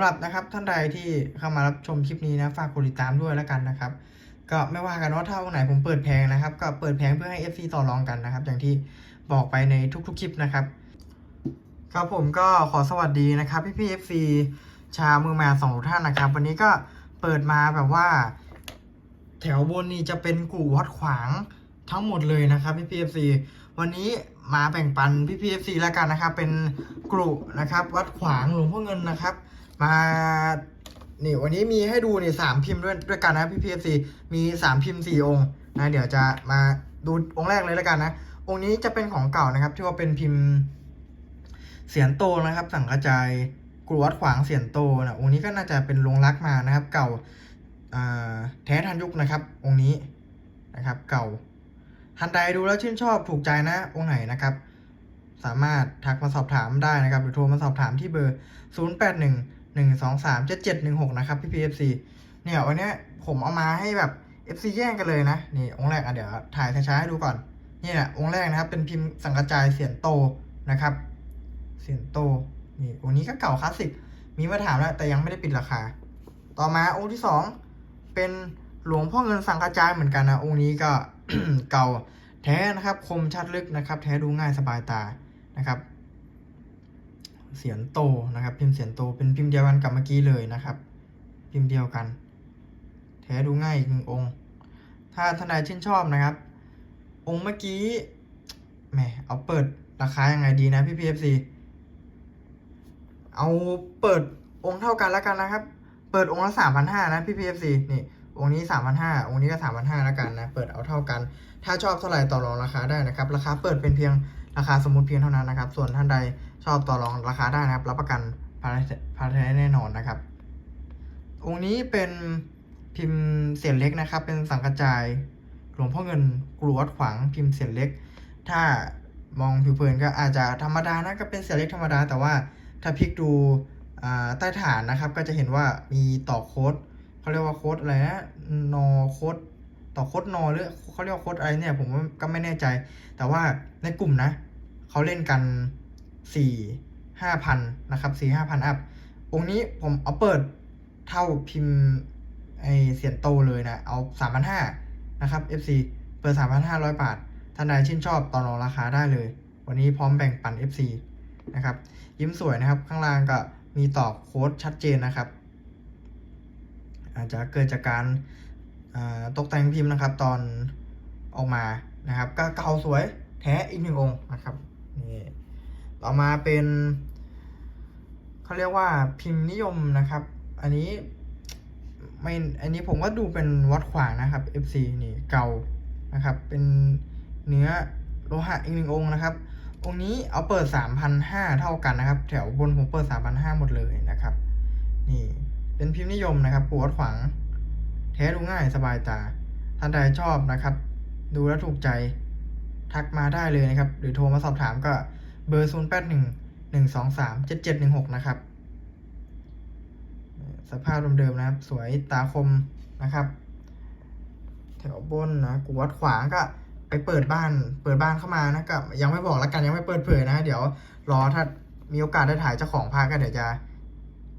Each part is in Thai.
ำหรับนะครับท่านใดที่เข้ามารับชมคลิปนี้นะฝากกดติดตามด้วยแล้วกันนะครับ ก็ไม่ว่ากันว่าถ้าวันไหนผมเปิดแพงนะครับ ก็เปิดแพงเพื่อให้ FC ต่อรองกันนะครับ อย่างที่บอกไปในทุกๆคลิปนะครับ ครับผมก็ขอสวัสดีนะครับพี่พี่ FC ชาวมือมาสองท่านนะครับ วันนี้ก็เปิดมาแบบว่า แถวบนนี่จะเป็นกู่วัดขวางทั้งหมดเลยนะครับพี่พีเอฟซีวันนี้มาแบ่งปันพี่พีเอฟซีแล้วกันนะครับ เป็นกลุ่นะครับ วัดขวางหลวงพ่อเงินนะครับ มานี่วันนี้มีให้ดูนี่สามพิมพ์ด้วยด้วยกันนะพี่พีเอฟซีมีสามพิมพ์สี่องค์นะเดี๋ยวจะมาดูองค์แรกเลยแล้วกันนะองค์นี้จะเป็นของเก่านะครับ ที่ว่าเป็นพิมพ์เสียนโตนะครับ สังกระจายกรวดขวางเสียนโตนะองค์นี้ก็น่าจะเป็นลงรักมานะครับ เก่าแท้ทันยุคนะครับ องค์นี้นะครับ เก่าทันใดดูแล้วชื่นชอบถูกใจนะองค์ไหนนะครับ สามารถทักมาสอบถามได้นะครับ หรือโทรมาสอบถามที่เบอร์ 0 8 1 1 2 3 7 7 1 6นะครับพี่ PFC เนี่ยวันนี้ผมเอามาให้แบบ FC แย่งกันเลยนะ นี่องค์แรกอะเดี๋ยวถ่ายช้าๆให้ดูก่อน นี่แหละองค์แรกนะครับ เป็นพิมพ์สังกระจายเสียนโตนะครับ เสียนโตนี่องค์นี้ก็เก่าคลาสสิกมีมาถามแล้วแต่ยังไม่ได้ปิดราคา ต่อมาองค์ที่สองเป็นหลวงพ่อเงินสังกระจายเหมือนกันนะองค์นี้ก็เก่าแท้นะครับ คมชัดลึกนะครับ แท้ดูง่ายสบายตานะครับ เสียนโตนะครับ พิมพ์เสียนโตเป็นพิมพ์เดียวกันกับเมื่อกี้เลยนะครับ พิมพ์เดียวกัน แท้ดูง่ายอีกหนึ่งองค์ ถ้าท่านใดชื่นชอบนะครับ องค์เมื่อกี้แหมเอาเปิดราคายังไงดีนะพี่พีเอฟซีเอาเปิดองค์เท่ากันแล้วกันนะครับ เปิดองค์ละสามพันห้านะพี่พีเอฟซีนี่องค์นี้สามพันห้าองค์นี้ก็สามพันห้าแล้วกันนะ เปิดเอาเท่ากัน ถ้าชอบเท่าไหร่ต่อรองราคาได้นะครับ ราคาเปิดเป็นเพียง ราคาสมมติเพียงเท่านั้นนะครับ ส่วนท่านใดชอบต่อรองราคาได้นะครับ รับประกันภายภายในแน่นอนนะครับ องค์นี้เป็นพิมพ์เสียนเล็กนะครับ เป็นสังกระจายหลวงพ่อเงินกลัววัดขวางพิมพ์เสียนเล็ก ถ้ามองผิวเผินก็อาจจะธรรมดานะก็เป็นเสียนเล็กธรรมดา แต่ว่าถ้าพลิกดูใต้ฐานนะครับ ก็จะเห็นว่ามีต่อโค้ดเขาเรียกว่าโค้ดอะไรนะนอโค้ด ต่อโคดนอหรือเขาเรียกว่าโคดอะไรเนี่ยผมก็ไม่แน่ใจ แต่ว่าในกลุ่มนะเขาเล่นกันสี่ห้าพันนะครับสี่ห้าพันอัพองนี้ผมเอาเปิดเท่าพิมพ์ไอเสียนโตเลยนะ เอาสามพันห้านะครับ FC เปิดสามพันห้าร้อยบาทท่านใดชื่นชอบต่อรองราคาได้เลย วันนี้พร้อมแบ่งปัน FC นะครับ ยิ้มสวยนะครับ ข้างล่างก็มีตอกโค้ดชัดเจนนะครับ อาจจะเกิดจากการ ตกแต่งพิมพ์นะครับ ตอนออกมานะครับ ก็เก่าสวยแท้อีกหนึ่งองค์นะครับนี่ต่อมาเป็นเขาเรียกว่าพิมพ์นิยมนะครับ อันนี้ไม่อันนี้ผมว่าดูเป็นวัดขวางนะครับ FC นี่เก่านะครับ เป็นเนื้อโลหะอีกหนึ่งองค์นะครับ องค์นี้เอาเปิด 3,500 เท่ากันนะครับ แถวบนผมเปิด 3,500 หมดเลยนะครับ นี่เป็นพิมพ์นิยมนะครับปวดขวาง ท้ดูง่ายสบายตา ท่านใดชอบนะครับ ดูแล้วถูกใจ ทักมาได้เลยนะครับ หรือโทรมาสอบถามก็เบอร์ 0 8 1 1 2 3 7 7 1 6 นะครับ สภาพเดิมๆนะครับ สวยตาคมนะครับ แถวบนนะกูวัดขวางก็ไปเปิดบ้าน เปิดบ้านเข้ามานะก็ยังไม่บอกแล้วกันยังไม่เปิดเผยนะ เดี๋ยวรอถ้ามีโอกาสได้ถ่ายเจ้าของพาก็เดี๋ยวจะ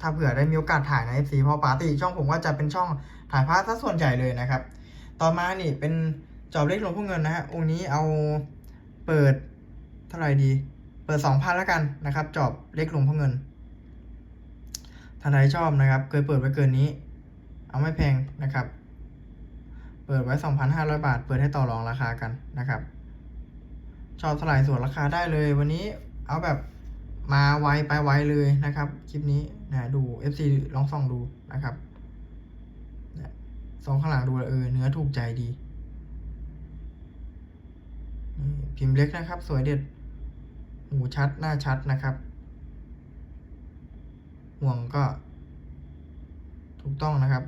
ถ้าเผื่อได้มีโอกาสถ่ายใน FC เพราะปกติช่องผมก็จะเป็นช่องถ่ายพาร์ทซะส่วนใหญ่เลยนะครับ ต่อมานี่เป็นจอบเล็กหลวงพ่อเงินนะฮะองค์นี้เอาเปิดเท่าไหร่ดี เปิดสองพันแล้วกันนะครับ จอบเล็กหลวงพ่อเงินท่านใดชอบนะครับ เคยเปิดไว้เกินนี้ เอาไม่แพงนะครับ เปิดไว้ 2,500 บาท เปิดให้ต่อรองราคากันนะครับ ชอบเท่าไหร่ส่วนราคาได้เลย วันนี้เอาแบบ มาไวไปไวเลยนะครับ คลิปนี้นะดู FC ลองส่องดูนะครับเนี่องข้างหลังดูแล้วเออเนื้อถูกใจดี พิมพ์เล็กนะครับ สวยเด็ดหูชัดหน้าชัดนะครับ ห่วงก็ ถูกต้องนะครับ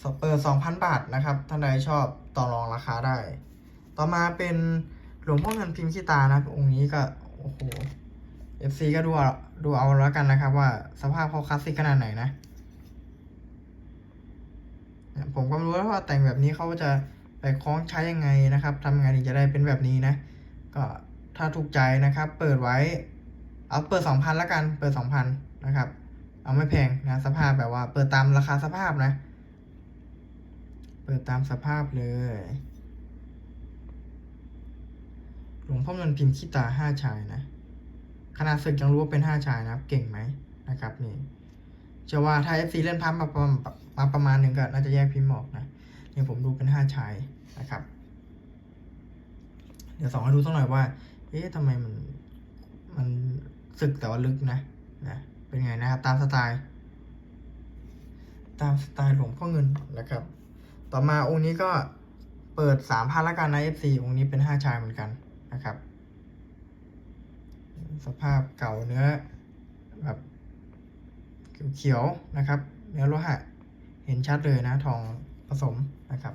สเปิดสองพันบาทนะครับ ท่านใดชอบต่อรองราคาได้ ต่อมาเป็น หลวงพ่อเงินพิมพ์ขี้ตานะองค์นี้ก็โอ้โห FC ก็ดูเอาดูเอาแล้วกันนะครับ ว่าสภาพเขาคลาสสิกขนาดไหนนะผมก็ไม่รู้ว่าแต่งแบบนี้เขาจะไปคล้องใช้ยังไงนะครับทำยังไงถึงจะได้เป็นแบบนี้นะ ก็ถ้าถูกใจนะครับ เปิดไว้ เอาเปิดสองพันละกัน เปิดสองพันนะครับ เอาไม่แพงนะสภาพแบบว่า เปิดตามราคาสภาพนะ เปิดตามสภาพเลย หลวงพ่อเงินพิมพ์ขี้ตาห้าชายนะขนาดศึกยังรู้ว่าเป็นห้าชายนะเก่งไหมนะครับนี่เชื่อว่าถ้า FC เล่นพับมาประมาณมาประมาณหนึ่งก็น่าจะแยกพิมพ์ออกนะเนี่ยผมดูเป็นห้าชายนะครับ เดี๋ยวสองให้ดูสักหน่อยว่า เอ๊ะทำไมมันมันสึกแต่ว่าลึกนะนะเป็นไงนะครับ ตามสไตล์ ตามสไตล์หลวงพ่อเงินนะครับ ต่อมาองค์นี้ก็เปิดสามพันละกันนะ FC องค์นี้เป็นห้าชายเหมือนกัน นะครับ สภาพเก่าเนื้อแบบเขียวๆนะครับ เนื้อโลหะ เห็นชัดเลยนะทองผสมนะครับ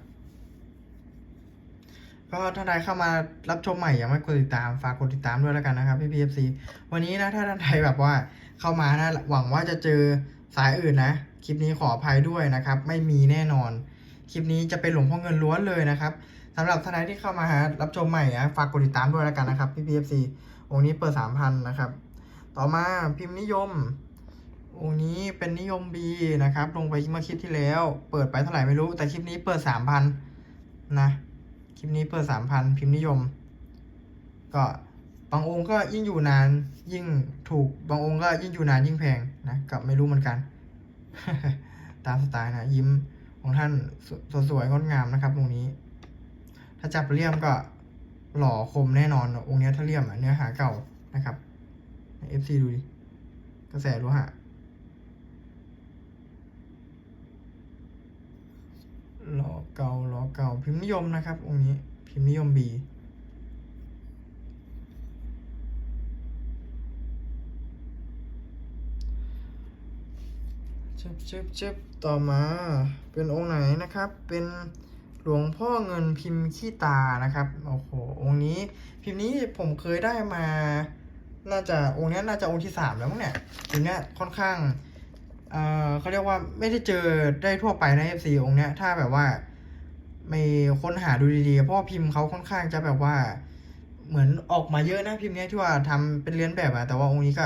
ก็ท่านใดเข้ามารับชมใหม่อย่าไม่กดติดตามฝากกดติดตามด้วยแล้วกันนะครับพี่พีเอฟซีวันนี้นะถ้าท่านใดแบบว่าเข้ามานะหวังว่าจะเจอสายอื่นนะ คลิปนี้ขออภัยด้วยนะครับ ไม่มีแน่นอน คลิปนี้จะเป็นหลวงพ่อเงินล้วนเลยนะครับ สำหรับท่านใดที่เข้ามาหารับชมใหม่นะฝากกดติดตามด้วยแล้วกันนะครับพี่พีเอฟซีองค์นี้เปิดสามพันนะครับ ต่อมาพิมพ์นิยม องค์นี้เป็นนิยม B นะครับ ลงไปเมื่อคลิปที่แล้ว เปิดไปเท่าไหร่ไม่รู้ แต่คลิปนี้เปิดสามพันนะคลิปนี้เปิดสามพันพิมพ์นิยม ก็บางองค์ก็ยิ่งอยู่นานยิ่งถูกบางองค์ก็ยิ่งอยู่นานยิ่งแพงนะกับไม่รู้เหมือนกัน ตามสไตล์นะยิ้มของท่านสสวยๆงดงามนะครับตรงนี้ ถ้าจับเลี่ยมก็หล่อคมแน่นอนองค์นี้ถ้าเลี่ยมอะเนื้อหาเก่านะครับ FC ดูดิกระแสโลหะหล่อเก่าหล่อเก่าพิมพ์นิยมนะครับ องค์นี้พิมพ์นิยม B เชิบเชิบเชิบต่อมาเป็นองค์ไหนนะครับ เป็น หลวงพ่อเงินพิมพ์ขี้ตานะครับโอ้โหองค์นี้พิมพ์นี้ผมเคยได้มา น่าจะองค์นี้น่าจะองค์ที่สามแล้วมั้งเนี่ยองค์เนี้ยค่อนข้างเอ่อเขาเรียกว่าไม่ได้เจอได้ทั่วไปนะ FC องค์เนี้ยถ้าแบบว่าไม่ค้นหาดูดีๆเพราะว่าพิมพ์เขาค่อนข้างจะแบบว่า เหมือนออกมาเยอะนะพิมพ์เนี้ยที่ว่าทำเป็นเลียนแบบอะแต่ว่าองค์นี้ก็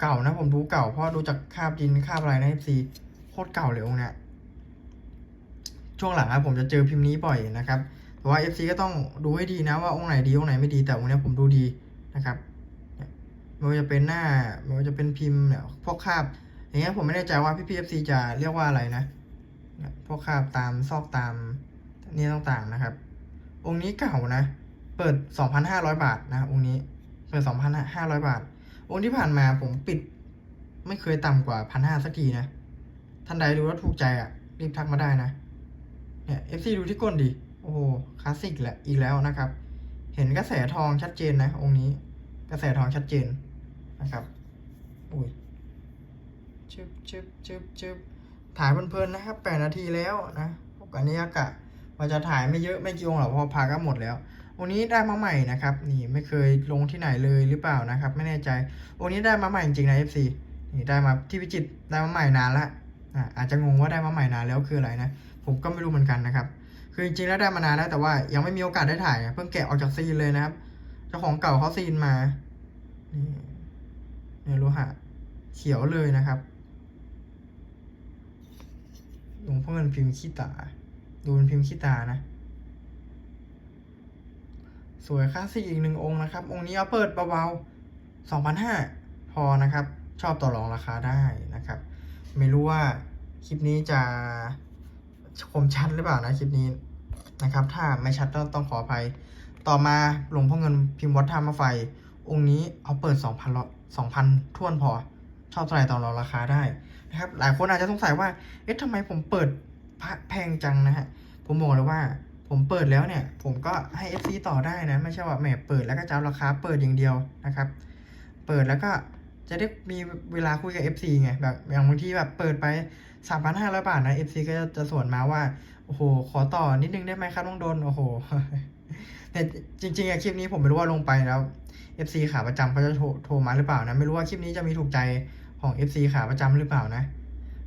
เก่านะผมดูเก่าเพราะดูจากคาบดินคาบอะไรนะ FC โคตรเก่าเลยองค์เนี้ย ช่วงหลังอะผมจะเจอพิมพ์นี้บ่อยนะครับ แต่ว่า FC ก็ต้องดูให้ดีนะว่าองค์ไหนดีองค์ไหนไม่ดีแต่องค์นี้ผมดูดีนะครับไม่ว่าจะเป็นหน้าไม่ว่าจะเป็นพิมพ์เนี่ยพวกคาบอย่างเงี้ยผมไม่แน่ใจว่าพี่พีเอฟซีจะเรียกว่าอะไรนะพวกคาบตามซอกตามนี่ต่างๆนะครับ องค์นี้เก่านะ เปิด 2,500 บาทนะองค์นี้เปิด 2,500 บาท องค์ที่ผ่านมาผมปิด ไม่เคยต่ำกว่าพันห้าสักทีนะท่านใดดูแล้วถูกใจอะรีบทักมาได้นะ เนี่ย FC ดูที่ก้นดิ โอ้โหคลาสสิกแหละอีกแล้วนะครับ เห็นกระแสทองชัดเจนนะ องค์นี้ กระแสทองชัดเจนนะครับ อุ้ยชึบชึบชึบชึบถ่ายเพลินๆนะครับแปดนาทีแล้วนะปกติกะว่าจะถ่ายไม่เยอะไม่กี่องค์หรอกพอพาก็หมดแล้ววันนี้ได้มาใหม่นะครับ นี่ไม่เคยลงที่ไหนเลยหรือเปล่านะครับ ไม่แน่ใจวันนี้ได้มาใหม่จริงๆนะ FC นี่ได้มาที่พิจิตรได้มาใหม่นานละอะอาจจะงงว่าได้มาใหม่นานแล้วคืออะไรนะ ผมก็ไม่รู้เหมือนกันนะครับ คือจริงๆแล้วได้มานานแล้วแต่ว่ายังไม่มีโอกาสได้ถ่าย เพิ่งแกะออกจากซีนเลยนะครับ เจ้าของเก่าเขาซีนมา นี่เนี่ยโลหะเขียวเลยนะครับหลวงพ่อเงินพิมพ์ขี้ตา ดูเป็นพิมพ์ขี้ตานะ สวยคลาสสิกอีกหนึ่งองค์นะครับ องค์นี้เอาเปิดเบาๆสองพันห้าพอนะครับ ชอบต่อรองราคาได้นะครับ ไม่รู้ว่าคลิปนี้จะ มชัดหรือเปล่านะคลิปนี้นะครับ ถ้าไม่ชัดต้องต้องขออภัย ต่อมาหลวงพ่อเงินพิมพ์วัดท่ามาไฟ องค์นี้เอาเปิดสองพันสองพันท่วนพอ ชอบเท่าไหร่ต่อรองราคาได้นะครับ หลายคนอาจจะสงสัยว่า เอ๊ะทำไมผมเปิดพระแพงจังนะฮะ ผมบอกเลยว่า ผมเปิดแล้วเนี่ย ผมก็ให้ FC ต่อได้นะ ไม่ใช่ว่าแหมเปิดแล้วก็จะเอาราคาเปิดอย่างเดียวนะครับ เปิดแล้วก็จะได้มีเวลาคุยกับ FC ไง แบบอย่างบางทีแบบเปิดไป 3,500 บาทนะ FC ก็จะสวนมาว่า โอ้โห ขอต่อนิดนึงได้ไหมครับน้องโดน โอ้โห แต่จริงๆอะคลิปนี้ผมไม่รู้ว่าลงไปแล้ว FC ขาประจำเขาจะโทรโทรมาหรือเปล่านะ ไม่รู้ว่าคลิปนี้จะมีถูกใจของ FC ขาประจำหรือเปล่านะ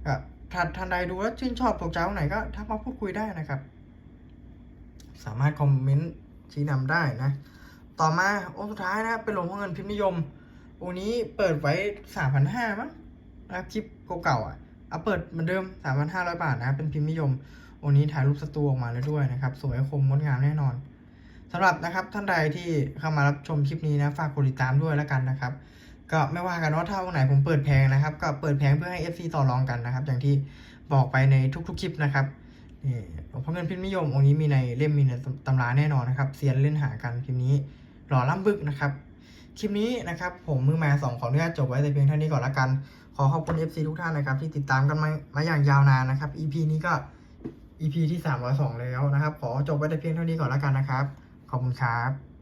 ก็ถ้าท่านใดดูแล้วชื่นชอบถูกใจตรงไหนก็ทักมาพูดคุยได้นะครับ สามารถคอมเมนต์ชี้นำได้นะ ต่อมาองค์สุดท้ายนะเป็นหลวงพ่อเงินพิมพ์นิยมองค์นี้เปิดไว้สามพันห้ามั้งนะคลิปเก่าๆอะ อาเปิดเหมือนเดิมสามพันห้าร้อยบาทนะเป็นพิมพ์นิยมองค์นี้ถ่ายรูปสตูออกมาแล้วด้วยนะครับ สวยคมงดงามแน่นอนสำหรับนะครับท่านใดที่เข้ามารับชมคลิปนี้นะฝากกดติดตามด้วยแล้วกันนะครับ ก็ไม่ว่ากันว่าถ้าวันไหนผมเปิดแพงนะครับ ก็เปิดแพงเพื่อให้ FC ต่อรองกันนะครับ อย่างที่บอกไปในทุกๆคลิปนะครับนี่หลวงพ่อเงินพิมพ์นิยมองค์นี้มีในเล่มมีในตำราแน่นอนนะครับเซียนเล่นหากันคลิปนี้หล่อล่ำบึกนะครับ คลิปนี้นะครับ ผมมือมาสองขออนุญาตจบไว้แต่เพียงเท่านี้ก่อนละกัน ขอขอบคุณ FC ทุกท่านนะครับ ที่ติดตามกันมามาอย่างยาวนานนะครับ EP นี้ก็ EP ที่302แล้วนะครับ ขอจบไว้แต่เพียงเท่านี้ก่อนละกันนะครับ ขอบคุณครับ